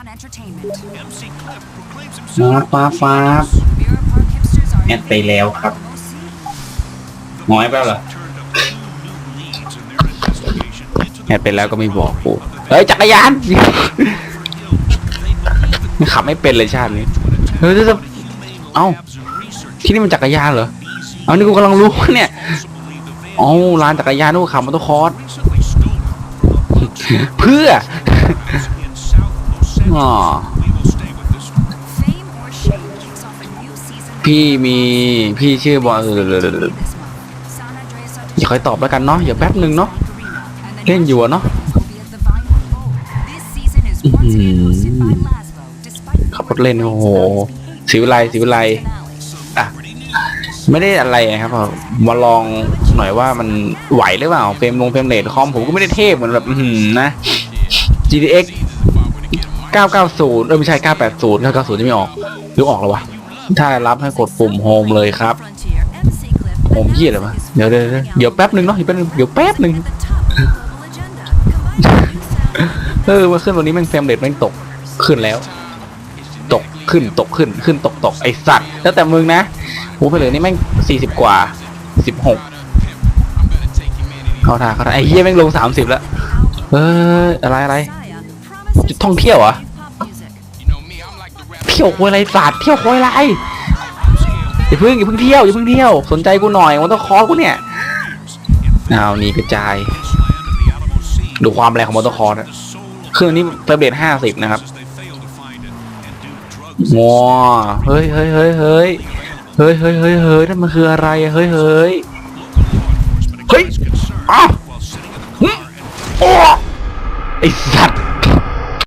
ฟ้า himself ฟ้าฟ้า Mirror Park hipsters are แอดไปแล้วครับ the most seen. หมอยไปแล้วเหรอ turned up two new leads in their investigation into แอดไปแล้วก็ไม่บอกกูเฮ้ยจักรยานมันขับไม่เป็นเลยชาตินี้เฮ้ยจะจะเอ้าที่นี่มันจักรยานเหรอเอานี่กูกำลังรู้เนี่ยเอ้าร้านจักรยานนู่นขับมอเตอร์คอร์ส recently stolen เพื่อ พี่มีพี่ชื่อบอลอย่าคอยตอบแล้วกันเนาะอย่าแป๊บหนึ่งเนาะเล่นอยู่เนาะขับรถเล่นโอ้โหสิวไลสิวไลอะไม่ได้อะไรครับมาลองหน่อยว่ามันไหวหรือเปล่าเฟรมลงเฟรมเลทคอมผมก็ไม่ได้เทพเหมือนแบบนะ GTX 990 เออไม่ใช่ 980 990จะไม่ออก หรือออกแล้ววะ ถ้ารับให้กดปุ่มโฮมเลยครับโฮมยี่อะไรวะเดี๋ยวเดี๋ยวเดี๋ยวเดี๋ยวแป๊บหนึ่งเนาะเดี๋ยวแป๊บเดี๋ยวแป๊บหนึ่งเออมาขึ้นตรงนี้แม่งเฟรมเรทแม่งตกขึ้นแล้ว ตกขึ้นตกขึ้นขึ้นตกตกไอสัตว์แล้วแต่มึงนะหูไปเลยนี่แม่ง40กว่า16เข้าท่าเข้าท่าไอเหี้ยแม่งลง30แล้วเอออะไรอะไร จุดท่องเที่ยวเหรอ pop music. เที่ยวคุยอะไรสัตว์เที่ยวคุยอะไรอย่าเพิ่งอย่าเพิ่งเที่ยวอย่าเพิ่งเที่ยวสนใจกูหน่อยมันต้องคอร์กูเนี่ยเอาหนี่กระจาย ดูความแรงของมอเตอร์คอร์สอะเครื่องนี้เฟรมเรทห้าสิบนะครับว้าเฮ้ยเฮ้ยเฮ้ยเฮ้ยเฮ้ยเฮ้ยเฮ้ยเฮ้ยนั่นมันคืออะไรเฮ้ยเฮ้ยเฮ้ยอ้าวหึโอ้ไอสัตว์